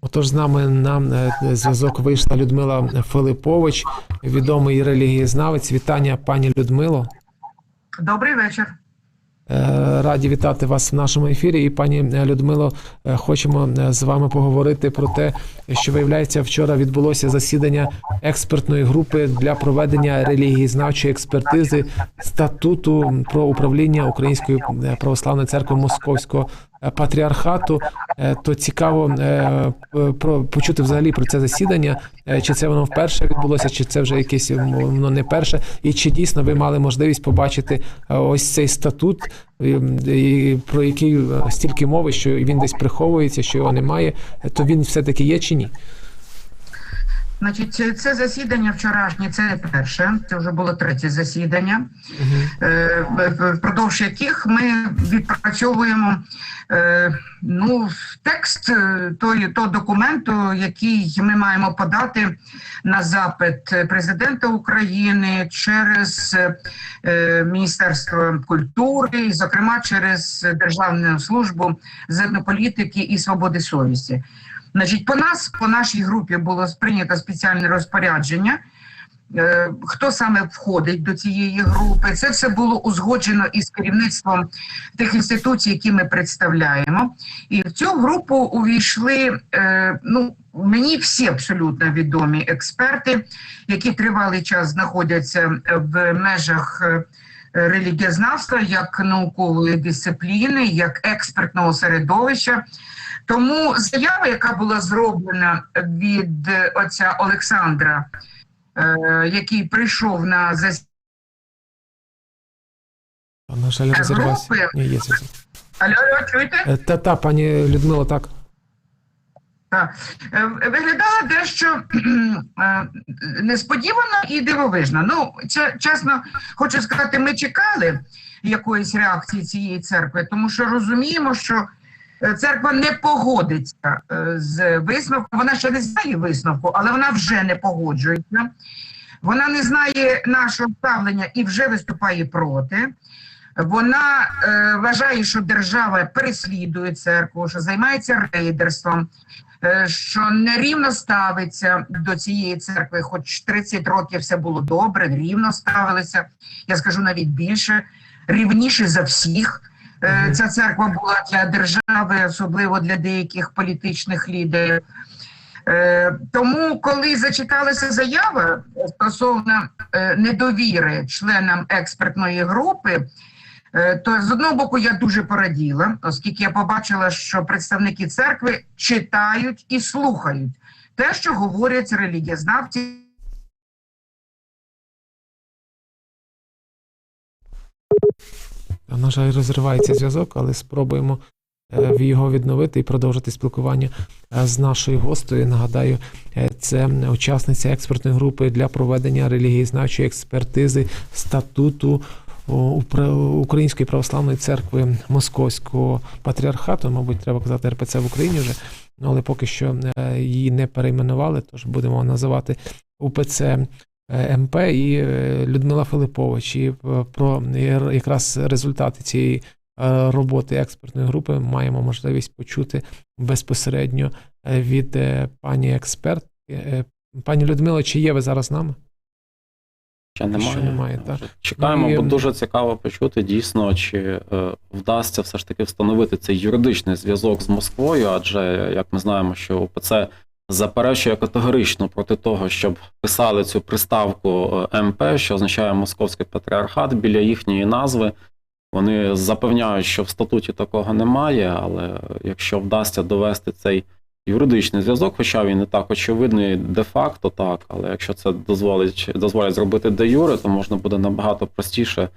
Отож, з нами на е, зв'язок вийшла Людмила Филипович, відомий релігієзнавець. Вітання, пані Людмило. Добрий вечір. Е, Раді вітати вас в нашому ефірі. І пані Людмило, е, хочемо е, з вами поговорити про те, що виявляється, вчора відбулося засідання експертної групи для проведення релігієзнавчої експертизи статуту про управління Української православної церкви Московського е, патріархату. Е, То цікаво е, про почути взагалі про це засідання. Е, Чи це воно вперше відбулося, чи це вже якесь воно не перше, і чи дійсно ви мали можливість побачити е, ось цей статут, про який е, стільки мови, що він десь приховується, що його немає, е, то він все-таки є чи ні? Значить, це- засідання вчорашнє, це перше, це вже було третє засідання, е, впродовж яких ми відпрацьовуємо е, ну, текст е, той, того документу, який ми маємо подати на запит президента України через Міністерство культури, і, зокрема через Державну службу з етнополітики і свободи совісті. Значить, по нас, по нашій групі було прийнято спеціальне розпорядження. Е, Хто саме входить до цієї групи? Це все було узгоджено із керівництвом тих інституцій, які ми представляємо. І в цю групу увійшли е, ну, мені всі абсолютно відомі експерти, які тривалий час знаходяться в межах е, релігієзнавства як наукової дисципліни, як експертного середовища. Тому заява, яка була зроблена від е, отця Олександра, е, який прийшов на засідання На жаль, розірвався. групи. Ні, є зв'язок. Алло, алло, чуєте? Е, Та та пані Людмило, так. Так. Е, Виглядала дещо е, несподівано і дивовижно. Ну, це, чесно, хочу сказати, ми чекали якоїсь реакції цієї церкви, тому що розуміємо, що е, церква не погодиться е, з висновком. Вона ще не знає висновку, але вона вже не погоджується. Вона не знає нашого ставлення і вже виступає проти. Вона е, вважає, що держава переслідує церкву, що займається рейдерством, е, що нерівно ставиться до цієї церкви, хоч 30 років все було добре, рівно ставилися. Я скажу навіть більше, рівніше за всіх. Е. Ця церква була для держави, особливо для деяких політичних лідерів. Е, Тому, коли зачиталася заява стосовно е, недовіри членам експертної групи, то з одного боку я дуже пораділа, оскільки я побачила, що представники церкви читають і слухають те, що говорять релігієзнавці. На жаль, розривається зв'язок, але спробуємо е, його відновити і продовжити спілкування е, з нашою гостею. Нагадаю, е, це учасниця експертної групи для проведення релігієзнавчої експертизи статуту Української православної церкви Московського патріархату. Мабуть, треба казати РПЦ в Україні вже, ну, але поки що її не перейменували, тож будемо називати УПЦ. МП і е, Людмила Филипович. І е, про якраз результати цієї е, роботи експертної групи маємо можливість почути безпосередньо від пані експерт. Е, Пані Людмило, чи є ви зараз з нами? Ще немає. Ще немає, так. Чекаємо, Ну, і- бо дуже цікаво почути дійсно, чи е, вдасться все ж таки встановити цей юридичний зв'язок з Москвою, адже як ми знаємо, що УПЦ заперечує категорично проти того, щоб писали цю приставку е, МП, що означає Московський патріархат біля їхньої назви. Вони запевняють, що в статуті такого немає, але якщо вдасться довести цей юридичний зв'язок, хоча він не так очевидний де-факто, так, але якщо це дозволить, дозволять зробити де юре, то можна буде набагато простіше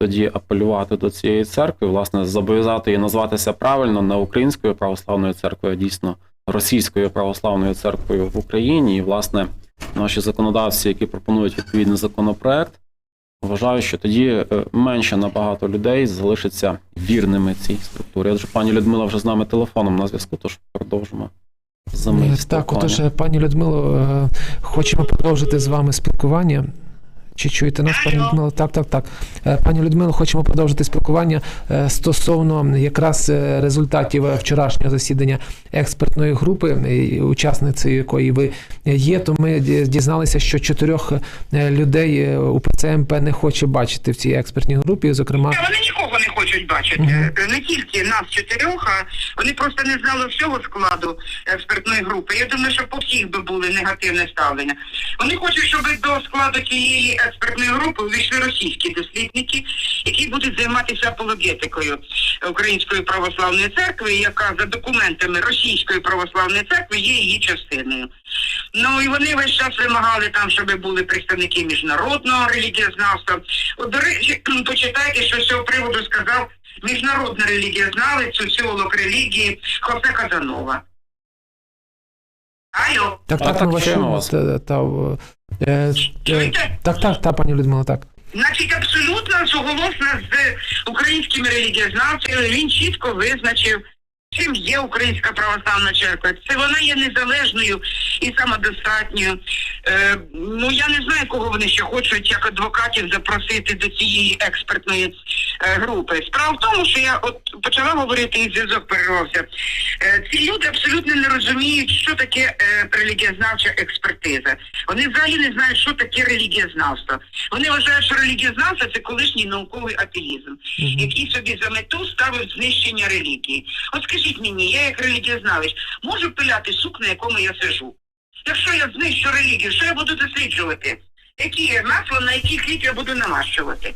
тоді апелювати до цієї церкви, власне, зобов'язати її назватися правильно не Українською православною церквою, а дійсно Російською православною церквою в Україні. І, власне, наші законодавці, які пропонують відповідний законопроект, вважаю, що тоді е, менше набагато людей залишиться вірними цій структурі. Адже пані Людмила вже з нами телефоном на зв'язку, тож продовжимо Так, отож, пані Людмило, е, хочемо продовжити з вами спілкування. Чи чуєте нас, пані. Людмила? Так, так, так. Е, Пані Людмило, хочемо продовжити спілкування е, стосовно якраз е, результатів вчорашнього засідання експертної групи, учасницею якої ви є. То ми дізналися, що чотирьох людей е, УПЦ МП не хоче бачити в цій експертній групі. Зокрема, Вони нікого не хочуть бачити. Е, Не тільки нас чотирьох, а вони просто не знали всього складу експертної групи. Я думаю, що по всіх би були негативне ставлення. Вони хочуть, щоб до складу цієї експертної групи увійшли російські дослідники, які будуть займатися апологетикою Української православної церкви, яка за документами Російської православної церкви є її частиною. Ну і вони весь час вимагали там, щоб були представники міжнародного релігієзнавства. От, до речі, почитайте, що з цього приводу сказав міжнародний релігієзнавець, соціолог релігії Хосе Казанова. Алло, так, А, так, так, ми вас чуємо чуємо. вас. Та, та, е, е, чуєте? так, так, так, пані Людмила, так. Значить, абсолютно суголосно з українськими релігієзнавцями він чітко визначив, чим є Українська православна церква. Це вона є незалежною і самодостатньою. Е, ну я не знаю, кого вони ще хочуть як адвокатів запросити до цієї експертної е, групи. Справа в тому, що я от почала говорити і зв'язок перервався. Е, ці люди абсолютно не розуміють, що таке е, релігієзнавча експертиза. Вони взагалі не знають, що таке релігієзнавство. Вони вважають, що релігієзнавство це колишній науковий атеїзм, Мгм. який собі за мету ставив знищення релігії. От скажіть мені, я як релігієзнавець можу пиляти сук, на якому я сижу? Якщо я знищу релігію, що я буду досліджувати? Які є масло, на який хліб я буду намащувати?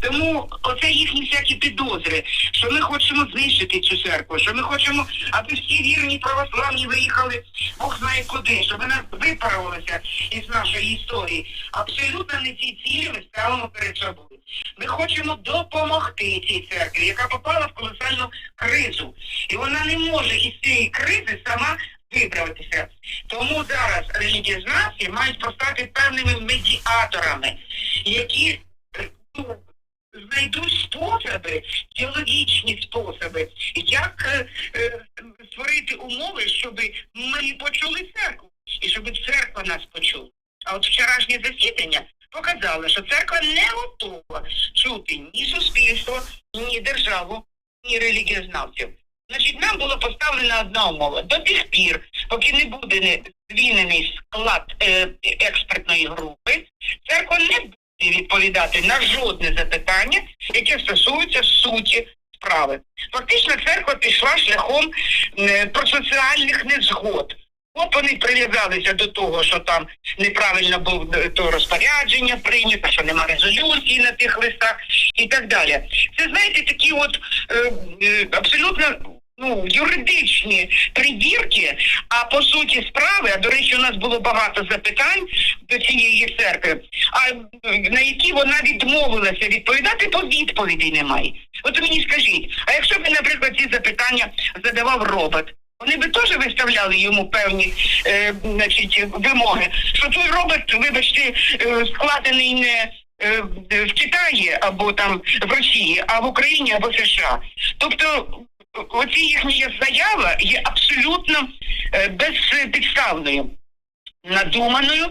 Тому оце їхні всякі підозри, що ми хочемо знищити цю церкву, що ми хочемо, аби всі вірні православні виїхали, Бог знає куди, щоб вона випарувалася із нашої історії. Абсолютно не ці цілі ми ставимо перед собою. Ми хочемо допомогти цій церкві, яка попала в колосальну кризу. І вона не може із цієї кризи сама виправитися. Тому зараз релігієзнавці мають постати певними медіаторами, які ну, знайдуть способи, теологічні способи, як е, е, створити умови, щоб ми почули церкву і щоб церква нас почула. А от вчорашнє засідання показало, що церква не готова чути ні суспільство, ні державу, ні релігієзнавців. Значить, нам було поставлена одна умова. До тих пір, поки не буде звільнений склад е, експертної групи, церква не буде відповідати на жодне запитання, яке стосується суті справи. Фактично, церква пішла шляхом е, процесуальних незгод. От вони прив'язалися до того, що там неправильно був е, то розпорядження прийнято, що нема резолюції на тих листах і так далі. Це знаєте, такі от е, е, абсолютно ну, юридичні прибірки, а по суті справи, а до речі, у нас було багато запитань до цієї церкви, а на які вона відмовилася відповідати, то відповідей немає. От мені скажіть, а якщо б, наприклад, ці запитання задавав робот, вони би теж виставляли йому певні е, значить, вимоги, що той робот, вибачте, е, складений не е, в Китаї або там в Росії, а в Україні або США. Тобто оці їхня заява є абсолютно е, безпідставною. Надуманою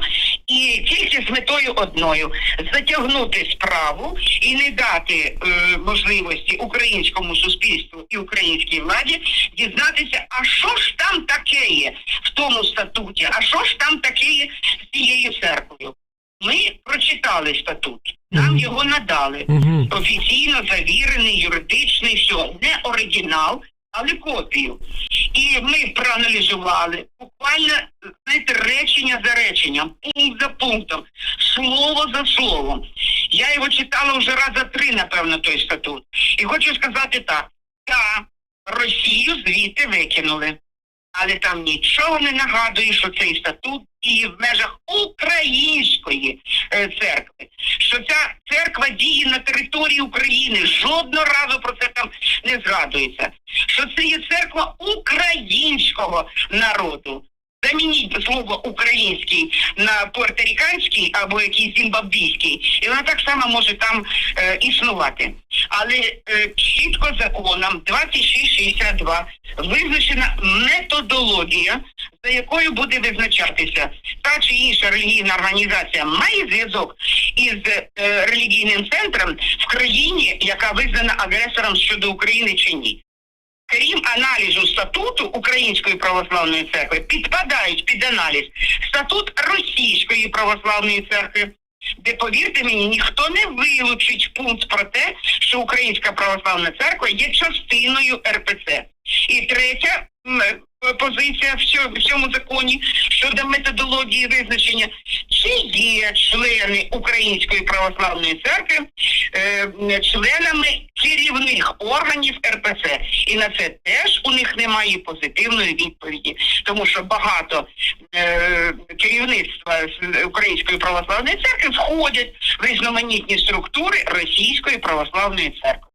і тільки з метою одною затягнути справу і не дати е, можливості українському суспільству і українській владі дізнатися, а що ж там таке є в тому статуті, а що ж там таке є з цією церквою. Ми прочитали статут, нам Мгм. його надали Угу. офіційно завірений, юридичний, все, не оригінал, але копію. І ми проаналізували буквально знаєте, речення за реченням, пункт за пунктом, слово за словом. Я його читала вже раза три, напевно, той статут. І хочу сказати так: так, Росію звідти викинули. Але там нічого не нагадує, що цей статут діє в межах української е, церкви. Що ця церква діє на території України. Жодного разу про це там не згадується. Що це є церква українського народу. Замініть слово український на пуерториканський або якийсь зімбабвійський, і вона так само може там е, існувати. Але е, чітко законом 2662 визначена методологія, за якою буде визначатися та чи інша релігійна організація має зв'язок із е, релігійним центром в країні, яка визнана агресором щодо України чи ні. Крім аналізу статуту Української православної церкви, підпадають під аналіз статут Російської православної церкви, де, повірте мені, ніхто не вилучить пункт про те, що Українська православна церква є частиною РПЦ. І третя позиція в цьому, законі щодо методології визначення, чи є члени Української православної церкви е, членами керівних органів РПЦ. І на це теж у них немає позитивної відповіді, тому що багато е, керівництва Української православної церкви входять в різноманітні структури Російської православної церкви.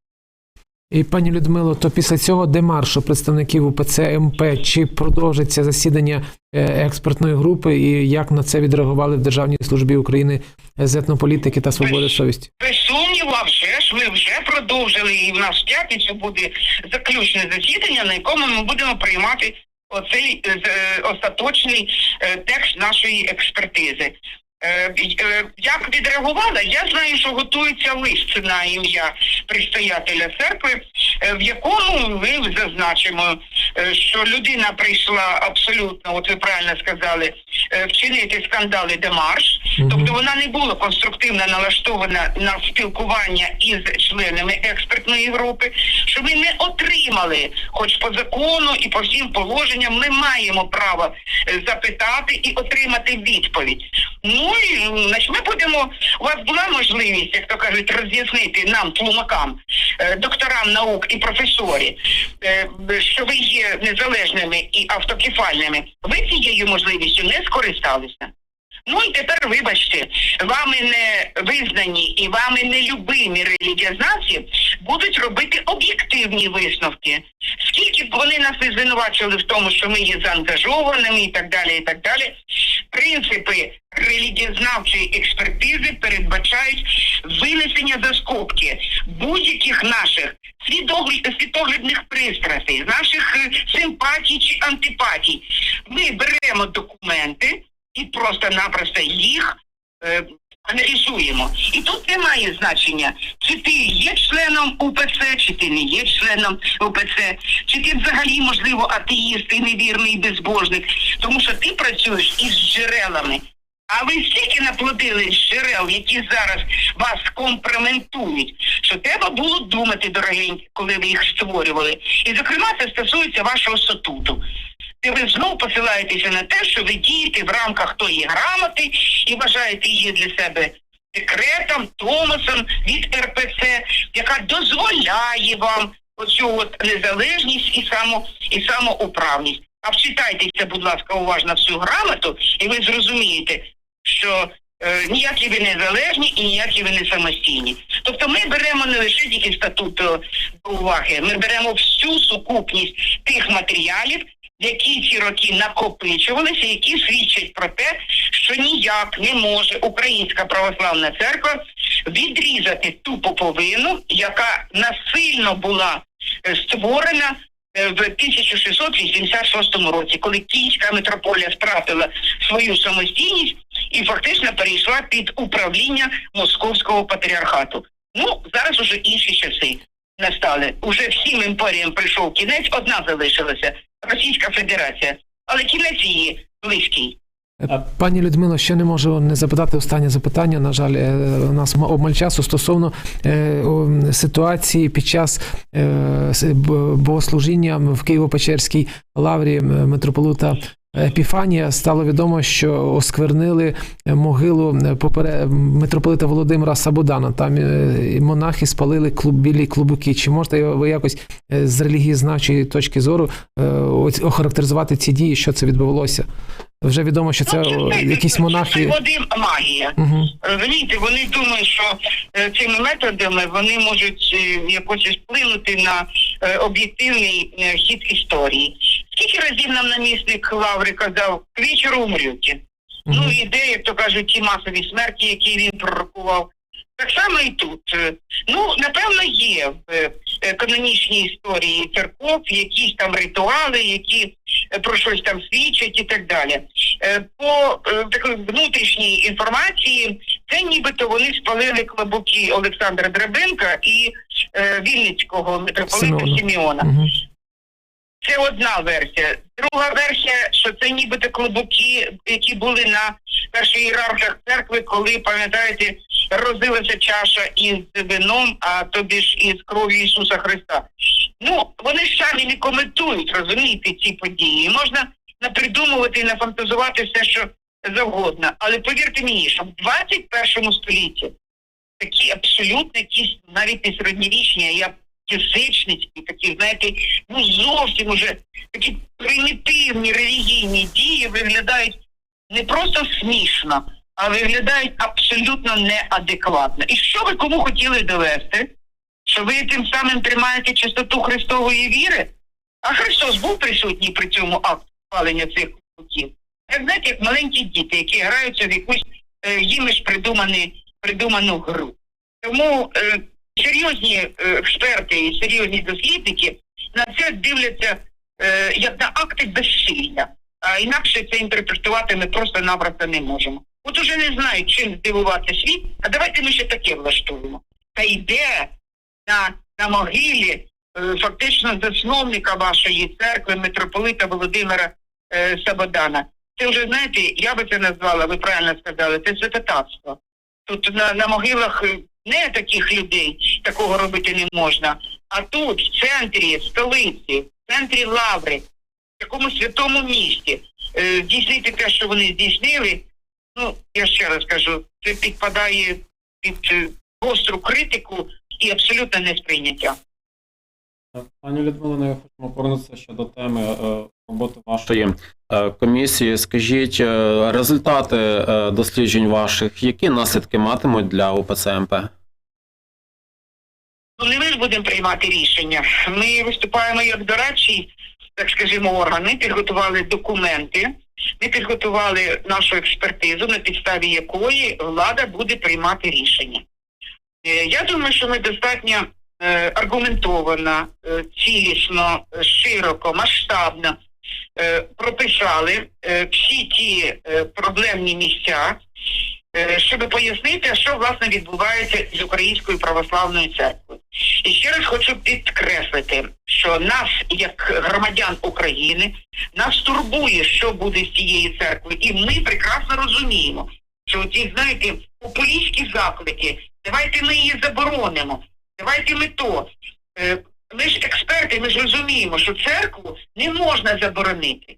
І пані Людмило, то після цього демаршу представників УПЦ МП чи продовжиться засідання е, експертної групи, і як на це відреагували в Державній службі України з етнополітики та свободи совісті? Без сумніву, а вже ж ми вже продовжили, і в нас в п'ятницю буде заключне засідання, на якому ми будемо приймати оцей е, е, остаточний текст нашої експертизи. Е, е, Як відреагувала? Я знаю, що готується лист на ім'я предстоятеля церкви, е, в якому ми зазначимо, що людина прийшла абсолютно, от ви правильно сказали, вчинити скандали демарш. Тобто вона не була конструктивно налаштована на спілкування із членами експертної групи, що ми не отримали, хоч по закону і по всім положенням, ми маємо право е, запитати і отримати відповідь. Ну і значить, ми будемо. У вас була можливість, як то кажуть, роз'яснити нам, тлумакам, е, докторам наук і професорі, е, що ви є незалежними і автокефальними. Ви цією можливістю не скористалися. Ну і тепер, вибачте, вами не визнані і вами не любимі релігієзнавці будуть робити об'єктивні висновки. Скільки б вони нас не звинувачували в тому, що ми є заангажованими і так далі, і так далі. Принципи релігієзнавчої експертизи передбачають винесення за скобки будь-яких наших світогляд- світоглядних пристрастей, наших е, симпатій чи антипатій. Ми беремо документи і просто-напросто їх е, аналізуємо. І тут немає значення, чи ти є членом УПЦ, чи ти не є членом УПЦ, чи ти взагалі, можливо, атеїст і невірний безбожник, тому що ти працюєш із джерелами. А ви стільки наплодили джерел, які зараз вас компрометують, що треба було думати, дорогенькі, коли ви їх створювали. І, зокрема, це стосується вашого статуту. Де ви знову посилаєтеся на те, що ви дієте в рамках тої грамоти і вважаєте її для себе секретом, томосом від РПЦ, яка дозволяє вам оцю от незалежність і само і самоуправність. А вчитайтеся, будь ласка, уважно в цю грамоту, і ви зрозумієте, що е, ніякі ви не залежні і ніякі ви не самостійні. Тобто ми беремо не лише тільки статут до, до уваги, ми беремо всю сукупність тих матеріалів, які ці роки накопичувалися, які свідчать про те, що ніяк не може Українська православна церква відрізати ту поповину, яка насильно була е, створена е, в 1686 році, коли Київська митрополія втратила свою самостійність і фактично перейшла під управління Московського патріархату. Ну зараз уже інші часи настали. Уже всім імперіям прийшов кінець, одна залишилася Російська Федерація, але кінець її близький. Е, Пані Людмило, ще не можу не запитати останнє запитання. На жаль, е, у нас обмаль часу стосовно е, ситуації під час богослужіння в Києво-Печерській лаврі митрополита Епіфанія стало відомо, що осквернили могилу попере митрополита Володимира Сабудана. Там е, монахи спалили клуб білі клубуки. Чи можете ви якось е, з релігієзнавчої точки зору е, охарактеризувати ці дії, що це відбувалося? Вже відомо, що це Ну, це- якісь це монахи. води магія. Угу. Розумієте, вони думають, що е, цими методами вони можуть е, якось вплинути на е, об'єктивний е, хід історії. Скільки разів нам намісник Лаври казав, к вечору умрете. Ну, і де, як то кажуть, ті масові смерті, які він пророкував. Так само і тут. Ну, напевно, є в е, е, канонічній історії церков якісь там ритуали, які е, про щось там свідчать і так далі. По такій внутрішній інформації, це нібито вони спалили клобуки Олександра Драбенка і Вінницького митрополита Симеона. Сімеона. Це одна версія. Друга версія, що це нібито клубоки, які були на перших ієрархах церкви, коли, пам'ятаєте, розилася чаша із вином, а тобі ж із кров'ю Ісуса Христа. Ну, вони ж самі не коментують, розумієте, ці події. Можна напридумувати і нафантазувати все, що завгодно. Але повірте мені, що в 21 столітті такі абсолютно якісь навіть не середньовічні, я язичницькі, такі, знаєте, ну зовсім уже такі примітивні релігійні дії виглядають не просто смішно, а виглядають абсолютно неадекватно. І що ви кому хотіли довести? Що ви тим самим тримаєте чистоту Христової віри? А Христос був присутній при цьому акті спалення цих кутів. Як знаєте, як маленькі діти, які граються в якусь е, їм ж придуману гру. Тому е, серйозні експерти і серйозні дослідники на це дивляться е, як на акти безсилля. А інакше це інтерпретувати ми просто-напросто не можемо. От уже не знають, чим здивувати світ, а давайте ми ще таке влаштуємо. Та йде на, на могилі е, фактично засновника вашої церкви, митрополита Володимира е, Сабодана. Це вже, знаєте, я би це назвала, ви правильно сказали, це святотатство. Тут на, на могилах е, не таких людей такого робити не можна. А тут, в центрі столиці, в центрі Лаври, в такому святому місті, е, здійснити те, що вони здійснили, ну, я ще раз кажу, це підпадає під е, гостру критику і абсолютно несприйняття. Пані Людмила, ми хочемо повернутися ще до теми е, роботи вашої е, комісії. Скажіть, е, результати е, досліджень ваших, які наслідки матимуть для УПЦ МП? Ну, не ми ж будемо приймати рішення. Ми виступаємо як дорадчий, так скажімо, орган. Ми підготували документи, ми підготували нашу експертизу, на підставі якої влада буде приймати рішення. Я думаю, що ми достатньо аргументовано, цілісно, широко, масштабно прописали е, всі ті е, проблемні місця, е, щоб пояснити, що власне відбувається з Українською православною церквою. І ще раз хочу підкреслити, що нас, як громадян України, нас турбує, що буде з цією церквою, і ми прекрасно розуміємо, що ці, знаєте, популістські заклики, давайте ми її заборонимо, давайте ми то. Ми ж експерти, ми ж розуміємо, що церкву не можна заборонити.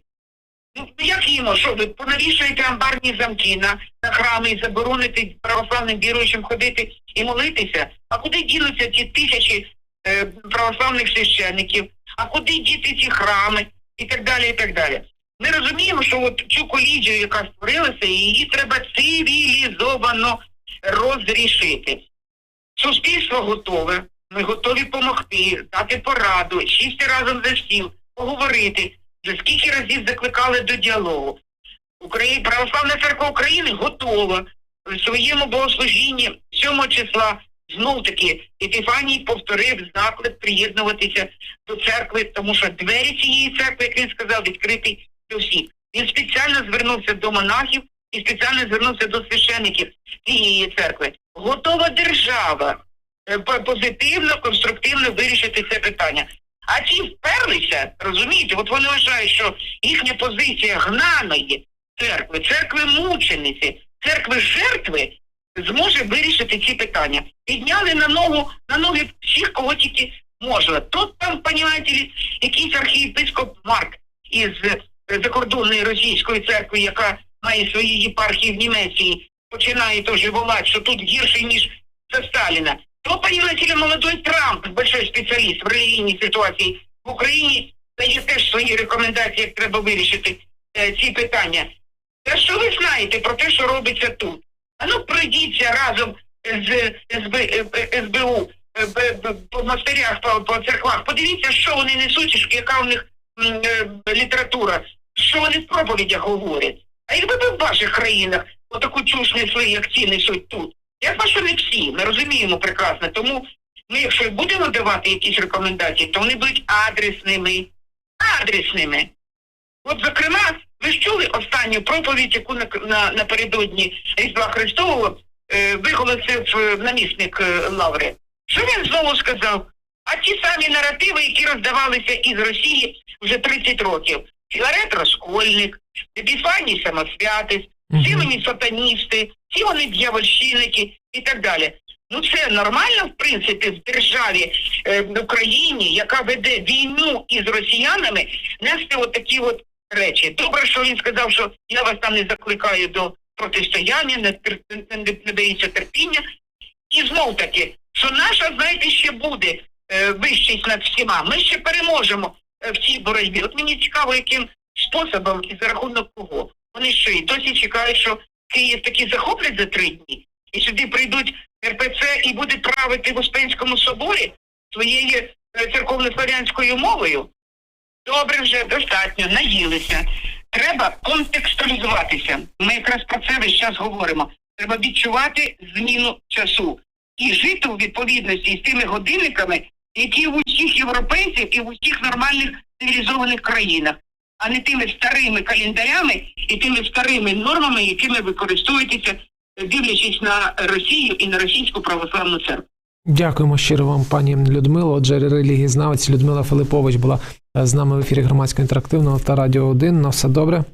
Ну, як їмо, що ви понавішуєте амбарні замки на, на храми і забороните православним віруючим ходити і молитися? А куди дінуться ті тисячі е, православних священників? А куди діти ці храми? І так далі, і так далі. Ми розуміємо, що от цю колізію, яка створилася, її треба цивілізовано розрішити. Суспільство готове, ми готові допомогти, дати пораду, сісти разом за стіл, поговорити. Вже скільки разів закликали до діалогу. Україна, Православна церква України готова в своєму богослужінні 7 числа знов таки Епіфаній повторив заклик приєднуватися до церкви, тому що двері цієї церкви, як він сказав, відкриті до всіх. Він спеціально звернувся до монахів і спеціально звернувся до священиків цієї церкви. Готова держава позитивно, конструктивно вирішити це питання. А ті вперлися, розумієте, от вони вважають, що їхня позиція гнаної церкви, церкви мучениці, церкви жертви зможе вирішити ці питання. Підняли на ногу на ноги всіх, кого тільки можна. Тут там, понімаєте, якийсь архієпископ Марк із е, закордонної російської церкви, яка має свої єпархії в Німеччині, починає теж волати, що тут гірше, ніж за Сталіна. То, понимаете ли, молодой Трамп, большой спеціаліст в релігійній ситуації в Україні, дає теж свої рекомендації, як треба вирішити е, ці питання. Та що ви знаєте про те, що робиться тут? А ну пройдіться разом з СБ, е, е, СБУ е, по монастирях, по, по церквах. Подивіться, що вони несуть, яка у них м, е, література, що вони в проповідях говорять. А якби ви в ваших країнах отаку чуш несли, як ці несуть тут. Я бачу, що не всі, ми розуміємо прекрасно. Тому ми, якщо і будемо давати якісь рекомендації, то вони будуть адресними. Адресними. От, зокрема, ви ж чули останню проповідь, яку на, на, напередодні Різдва Христового е, виголосив е, намісник е, Лаври. Що він знову сказав? А ті самі наративи, які роздавалися із Росії вже 30 років. Філарет Розкольник, Епіфаній Самосвятець, всі вони сатаністи, всі вони дьявольщинники і так далі. Ну це нормально, в принципі, в державі е, в Україні, яка веде війну із росіянами, нести от такі от речі. Добре, що він сказав, що я вас там не закликаю до протистояння, не, не, не, не дається терпіння. І знов таки, що наша, знаєте, ще буде е, вищість над всіма. Ми ще переможемо е, в цій боротьбі. От мені цікаво, яким способом і за рахунок кого. Вони що і досі чекають, що Київ таки захоплять за три дні, і сюди прийдуть РПЦ і буде правити в Успенському соборі своєю е, церковно-славянською мовою. Добре вже, достатньо, наїлися. Треба контекстуалізуватися. Ми якраз про це весь час говоримо. Треба відчувати зміну часу і жити у відповідності з тими годинниками, які в усіх європейців і в усіх нормальних цивілізованих країнах, а не тими старими календарями і тими старими нормами, якими ви користуєтеся, е, дивлячись на Росію і на російську православну церкву. Дякуємо щиро вам, пані Людмило. Отже, релігієзнавець Людмила Филипович була е, з нами в ефірі громадського інтерактивного та радіо 1. На все добре.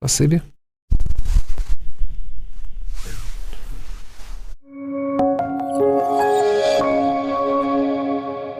Спасибі.